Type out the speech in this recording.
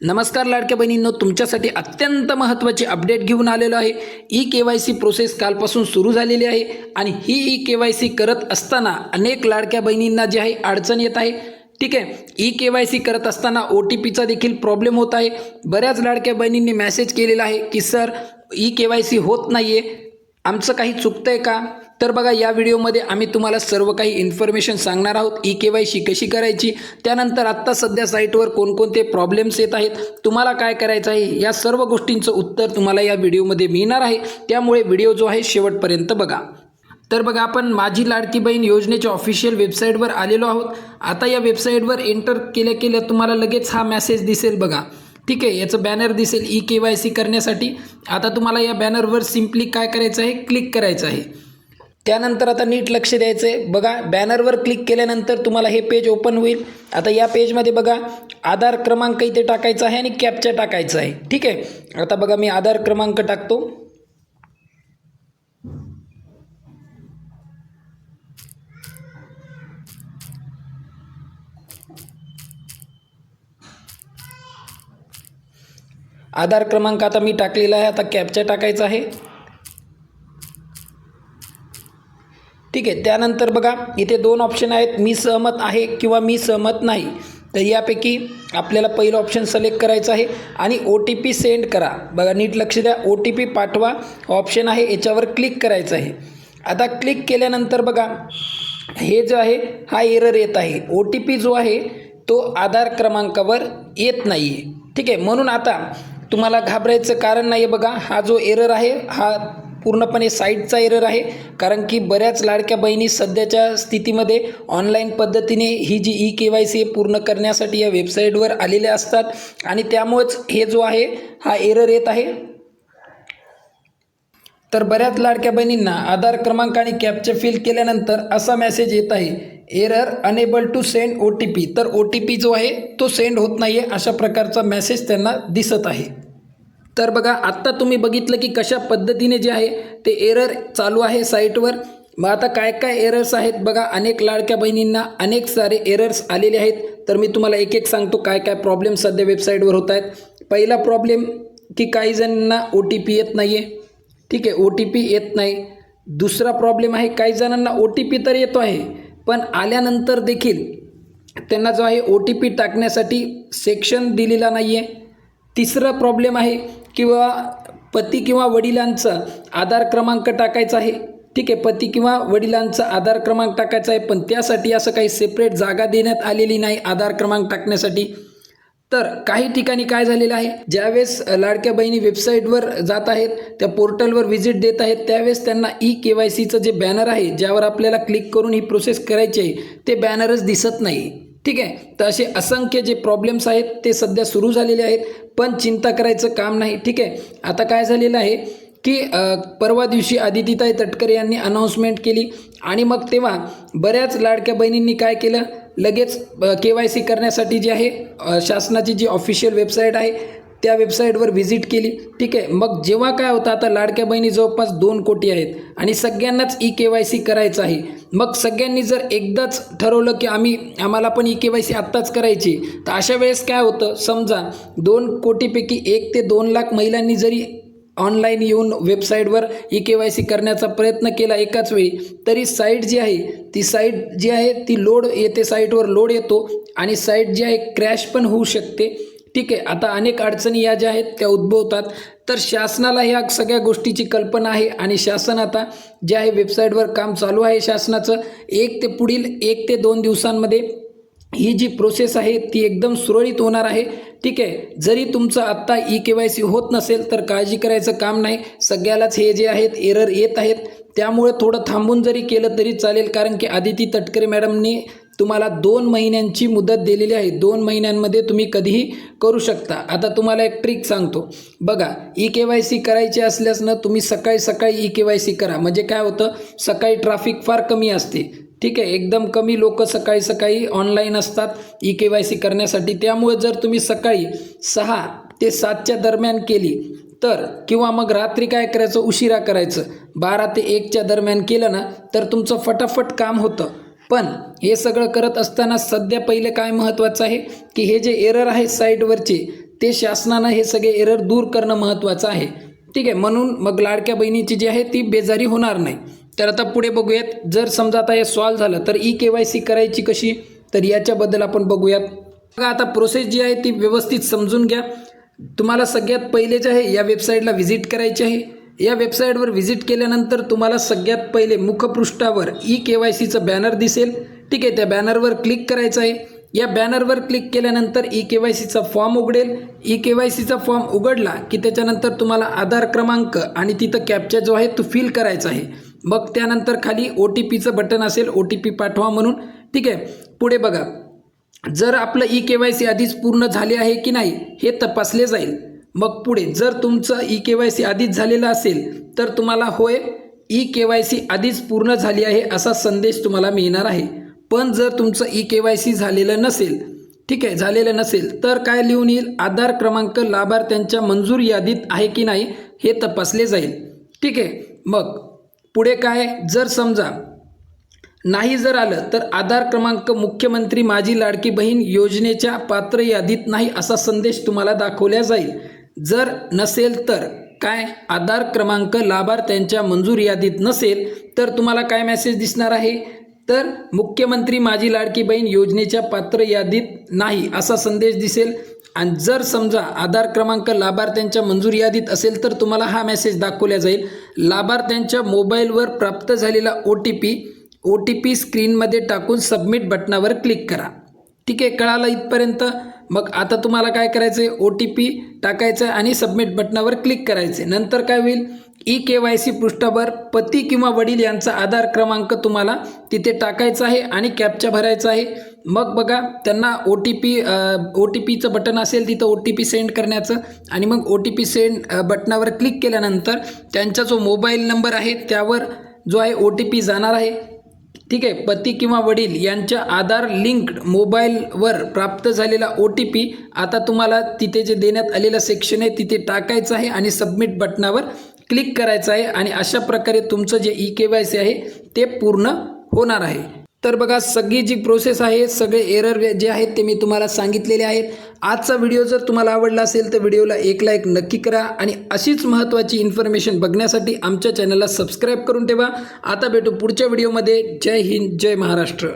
नमस्कार लाडक्या बहिणींनो तुमच्यासाठी अत्यंत महत्त्वाची अपडेट घेऊन आलेलो आहे. E K Y C process कालपासून सुरू झालेली आहे आणि ही ई के वाय सी करत असताना अनेक लाडक्या बहिणींना जे आहे अडचण येत आहे. ठीक आहे ई के वाय सी करत असताना ओ टी पीचा देखील प्रॉब्लेम होत आहे. बऱ्याच लाडक्या बहिणींनी मेसेज केलेला आहे की sir E K Y C होत नाही आहे आमचं काही चुकतं आहे का? तर बघा या व्हिडिओमध्ये आम्ही तुम्हाला सर्व काही इन्फॉर्मेशन सांगणार आहोत. ई के वाय सी कशी करायची? त्यानंतर आत्ता सध्या साईटवर कोणकोणते प्रॉब्लेम्स येत आहेत? तुम्हाला काय करायचं आहे? या सर्व गोष्टींचं उत्तर तुम्हाला या व्हिडिओमध्ये मिळणार आहे. त्यामुळे व्हिडिओ जो आहे शेवटपर्यंत बघा. तर बघा आपण माझी लाडकी बहीण योजनेच्या ऑफिशियल वेबसाईटवर आलेलो आहोत. आता या वेबसाईटवर एंटर केल्या केल्या तुम्हाला लगेच हा मेसेज दिसेल बघा. ठीक आहे याचं बॅनर दिसेल ई के वाय सी करण्यासाठी. आता तुम्हाला या बॅनरवर सिम्पली काय करायचं आहे? क्लिक करायचं आहे. त्यानंतर आता नीट लक्ष द्यायचं आहे बघा बॅनरवर क्लिक केल्यानंतर तुम्हाला हे पेज ओपन होईल. आता या पेजमध्ये बघा आधार क्रमांक इथे टाकायचा आहे आणि कॅपचा टाकायचा आहे. ठीक आहे? आता बघा मी आधार क्रमांक टाकतो. आधार क्रमांक आता मी टाकलेला आहे. आता कॅपचा टाकायचा आहे. ठीक आहे त्यानंतर बघा इथे दोन ऑप्शन आहेत मी सहमत आहे किंवा मी सहमत नाही. तर यापैकी आपल्याला पहिलं ऑप्शन सिलेक्ट करायचं आहे आणि ओ टी पी सेंड करा. बघा नीट लक्ष द्या ओ टी पी पाठवा ऑप्शन आहे याच्यावर क्लिक करायचं आहे. आता क्लिक केल्यानंतर बघा हे जो आहे हा एरर येत आहे. ओ टी पी जो आहे तो आधार क्रमांकावर येत नाही आहे ठीक आहे म्हणून आता तुम्हाला घाबरायचं कारण नाही आहे बघा हा जो एरर आहे हा पूर्णपणे साईटचा एरर आहे. कारण की बऱ्याच लाडक्या बहिणी सध्याच्या स्थितीमध्ये ऑनलाईन पद्धतीने ही जी ई के वाय सी पूर्ण करण्यासाठी या वेबसाईटवर आलेल्या असतात. आणि त्यामुळेच हे जो आहे हा एरर येत आहे. तर बऱ्याच लाडक्या बहिणींना आधार क्रमांक आणि कॅपचे फिल केल्यानंतर असा मेसेज येत आहे. Error unable to send O T P तर ओ टी पी जो आहे तो सेंड होत नाही आहे अशा प्रकारचा मेसेज त्यांना दिसत आहे. तर बघा आत्ता तुम्ही बघितलं की कशा पद्धतीने जे आहे ते एरर चालू आहे साईटवर. मग आता काय काय एरर्स आहेत? बघा अनेक लाडक्या बहिणींना अनेक सारे एरर्स आलेले आहेत. तर मी तुम्हाला एक एक सांगतो काय काय प्रॉब्लेम सध्या वेबसाईटवर होत आहेत. पहिला प्रॉब्लेम की काही जणांना ओ टी पी येत नाही आहे ठीक आहे ओ टी पी येत नाही. दुसरा प्रॉब्लेम आहे काही जणांना ओ टी पी तर येतो आहे. पण आल्यानंतर देखील त्यांना जो आहे ओ टी पी टाकण्यासाठी सेक्शन दिलेला नाही आहे तिसरा प्रॉब्लेम आहे किंवा पती किंवा वडिलांचा आधार क्रमांक टाकायचा आहे. ठीक आहे पती किंवा वडिलांचा आधार क्रमांक टाकायचा आहे पण त्यासाठी असं काही सेपरेट जागा देण्यात आलेली नाही आधार क्रमांक टाकण्यासाठी. तर काही ठिकाणी काय झालेलं आहे? ज्यावेळेस लाडक्या बहिणी वेबसाईटवर जात आहेत त्या पोर्टलवर व्हिजिट देत आहेत त्यावेळेस त्यांना ई के वाय सीचं जे बॅनर आहे ज्यावर आपल्याला क्लिक करून ही प्रोसेस करायची आहे ते बॅनरच दिसत नाही. ठीक आहे? तर असे असंख्य जे प्रॉब्लेम्स आहेत ते सध्या सुरू झालेले आहेत पण चिंता करायचं काम नाही ठीक आहे? आता काय झालेलं आहे की परवा दिवशी आदितीताई तटकरे यांनी अनाऊन्समेंट केली आणि मग तेव्हा बऱ्याच लाडक्या बहिणींनी काय केलं? लगेच के वाय सी करण्यासाठी जी आहे शासनाची जी ऑफिशियल वेबसाईट आहे त्या वेबसाईटवर व्हिजिट केली ठीक आहे? मग जेव्हा काय होतं आता लाडक्या बहिणी जवळपास दोन कोटी आहेत आणि सगळ्यांनाच ई के वाय सी करायचं आहे. मग सगळ्यांनी जर एकदाच ठरवलं की आम्ही आम्हाला पण ई के वाय सी आत्ताच करायची तर अशा वेळेस काय होतं? समजा दोन कोटीपैकी एक ते दोन लाख महिलांनी जरी ऑनलाईन येऊन वेबसाईटवर ई के वाय सी करण्याचा प्रयत्न केला एकाच वेळी तरी साईट जी आहे ती साईट जी आहे ती लोड येते साईटवर लोड येतो आणि साईट जी आहे क्रॅश पण होऊ शकते. ठीक आहे आता अनेक अडचणी या ज्या आहेत त्या उद्भवतात. तर शासनाला ह्या सगळ्या गोष्टीची कल्पना आहे आणि शासन आता जे आहे वेबसाईटवर काम चालू आहे शासनाचं. एक ते पुढील एक ते दोन दिवसांमध्ये ही जी प्रोसेस आहे ती एकदम सुरळीत होणार आहे. ठीक आहे जरी तुमचं आत्ता ई के वाय सी होत नसेल तर काळजी करायचं काम नाही. सगळ्यालाच हे जे आहेत एरर येत आहेत. त्यामुळे थोडं थांबून जरी केलं तरी चालेल कारण की आदिती तटकरे मॅडमनी तुम्हाला दोन महिन्यांची मुदत दिलेली आहे. दोन महिन्यांमध्ये तुम्ही कधीही करू शकता. आता तुम्हाला एक ट्रिक सांगतो. बघा ई के वाय सी करायची असल्यास ना तुम्ही सकाळी सकाळी ई के वाय सी करा. म्हणजे काय होतं? सकाळी ट्रॅफिक फार कमी असते. ठीक आहे? एकदम कमी लोक सकाळी सकाळी ऑनलाईन असतात ई के वाय सी करण्यासाठी. त्यामुळे जर तुम्ही सकाळी सहा ते सातच्या दरम्यान केली तर किंवा मग रात्री काय करायचं? उशिरा करायचं. बारा ते एकच्या दरम्यान केलं ना तर तुमचं फटाफट काम होतं. पण हे सगळं करत असताना सध्या पहिले काय महत्त्वाचं आहे? की हे जे एरर आहे साईटवरचे ते शासनानं हे सगळे एरर दूर करणं महत्त्वाचं आहे. ठीक आहे म्हणून मग लाडक्या बहिणीची जी आहे ती बेजारी होणार नाही. तर आता पुढे बघूयात जर समजा आता हे सॉल्व झालं तर ई के वाय सी करायची कशी? तर याच्याबद्दल आपण बघूयात. बघा आता प्रोसेस जी आहे ती व्यवस्थित समजून घ्या. तुम्हाला सगळ्यात पहिले जे आहे या वेबसाईटला व्हिजिट करायची आहे. या वेबसाईटवर व्हिजिट केल्यानंतर तुम्हाला सगळ्यात पहिले मुखपृष्ठावर ई के वाय सीचं बॅनर दिसेल. ठीक आहे त्या बॅनरवर क्लिक करायचं आहे. या बॅनरवर क्लिक केल्यानंतर ई के वाय सीचा फॉर्म उघडेल. ई के वाय सीचा फॉर्म उघडला की त्याच्यानंतर तुम्हाला आधार क्रमांक आणि तिथं कॅप्चा जो आहे तो फिल करायचा आहे. मग त्यानंतर खाली ओ टी पीचं बटन असेल ओ टी पी पाठवा म्हणून. ठीक आहे पुढे बघा. जर आपलं ई के वाय सी आधीच पूर्ण झाले आहे की नाही हे तपासले जाईल. मग पुढे जर तुमचं ई के वाय सी आधीच झालेलं असेल तर तुम्हाला होय ई के वाय सी आधीच पूर्ण झाली आहे असा संदेश तुम्हाला मिळणार आहे. पण जर तुमचं ई के वाय सी झालेलं नसेल ठीक आहे झालेलं नसेल तर काय लिहून येईल? आधार क्रमांक लाभार्थ्यांच्या मंजूर यादीत आहे की नाही हे तपासले जाईल. ठीक आहे मग पुढे काय? जर समजा नाही जर आलं तर आधार क्रमांक मुख्यमंत्री माझी लाडकी बहीण योजनेच्या पात्र यादीत नाही असा संदेश तुम्हाला दाखवला जाईल. जर नसेल तर काय? आधार क्रमांक लाभार्थ्यांच्या मंजूर यादीत नसेल तर तुम्हाला काय मेसेज दिसणार आहे? तर मुख्यमंत्री माझी लाडकी बहीण योजनेच्या पात्र यादीत नाही असा संदेश दिसेल. आणि जर समजा आधार क्रमांक लाभार्थ्यांच्या मंजूर यादीत असेल तर तुम्हाला हा मेसेज दाखवला जाईल. लाभार्थ्यांच्या मोबाईलवर प्राप्त झालेला O T P O T P स्क्रीनमध्ये टाकून सबमिट बटनावर क्लिक करा. ठीक आहे? कळालं इथपर्यंत? मग आता तुम्हाला काय करायचं आहे ओ टी पी टाकायचं आहे आणि सबमिट बटनावर क्लिक करायचे नंतर काय होईल? ई के वाय सी पृष्ठावर पती किंवा वडील यांचा आधार क्रमांक तुम्हाला तिथे टाकायचा आहे आणि कॅपचा भरायचा आहे. मग बघा त्यांना O T P O T पीचं button असेल तिथं ओ टी पी सेंड करण्याचं. आणि मग ओ टी पी सेंड बटनावर क्लिक केल्यानंतर त्यांचा जो मोबाईल नंबर आहे त्यावर जो आहे ओ टी पी जाणार आहे. ठीक आहे. पती किंवा वडील यांच्या आधार लिंक्ड मोबाईलवर प्राप्त झालेला ओ टी पी आता तुम्हाला तिथे जे देण्यात आलेलं सेक्शन आहे तिथे टाकायचं आहे आणि सबमिट बटनावर क्लिक करायचं आहे आणि अशा प्रकारे तुमचं जे ई के वाय सी आहे ते पूर्ण होणार आहे. तर बघा सगळी जी प्रोसेस आहे सगळे एरर जे आहेत ते मी तुम्हाला सांगितलेले आहेत. आजचा व्हिडिओ जर तुम्हाला आवडला असेल तर व्हिडिओला एक लाईक नक्की करा आणि अशीच महत्त्वाची इन्फॉर्मेशन बघण्यासाठी आमच्या चॅनलला सबस्क्राईब करून ठेवा. आता भेटू पुढच्या व्हिडिओमध्ये जय हिंद जय महाराष्ट्र.